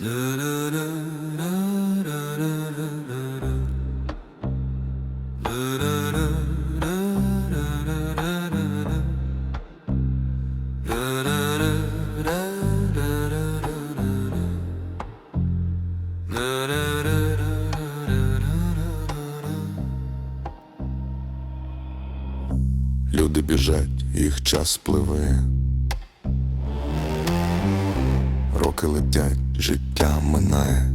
Люди біжать, їх час пливе. Роки летять, життя минає.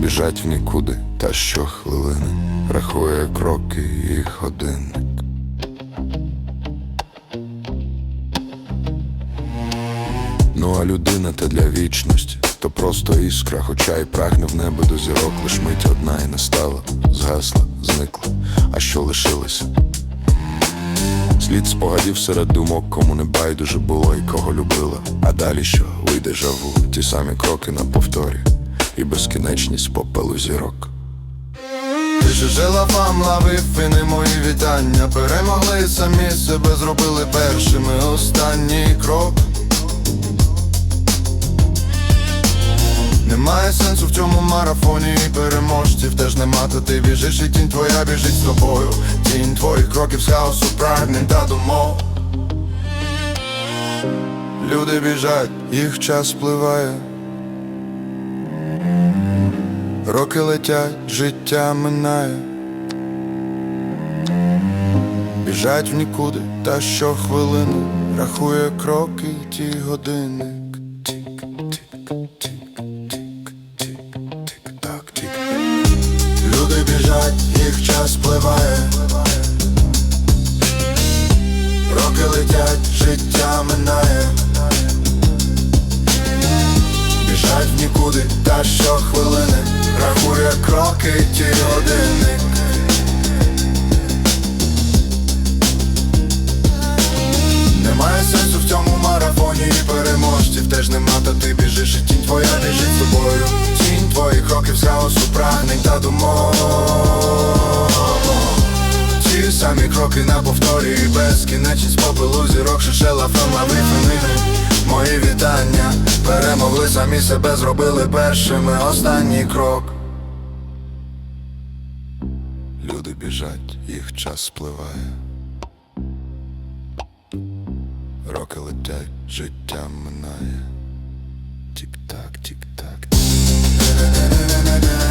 Біжать в нікуди, та щохвилини рахує кроки і годинник. Ну а людина те для вічності, то просто іскра, хоча й прагне в небо до зірок, лиш мить одна і настала, згасла, зникла, а що лишилося? Слід спогадів серед думок, кому не байдуже було і кого любила. А далі що вийде жаву, ті самі кроки на повторі, і безкінечність попелу зірок. Ти ж жила вам лавив не мої вітання Перемогли самі себе, зробили першими останній крок Немає сенсу в цьому марафоні і переможців теж нема, то ти біжиш і тінь твоя біжить з тобою. Тінь твоїх кроків з хаосу прагнень та думок. Люди біжать, їх час спливає. Роки летять, життя минає, біжать в нікуди, та щохвилини рахує кроки ті годинник. Люди біжать, їх час спливає. Роки летять, життя минає. Біжать нікуди, та що хвилини, Рахує кроки ті годинник кроків хаосу прагнень та думок. Ті самі кроки на повторі безкінечність попелу зірок шишела фемлави фемини Мої вітання перемогли самі себе, зробили першими. Останній крок. Люди біжать, їх час спливає. Роки летять, життя минає. na na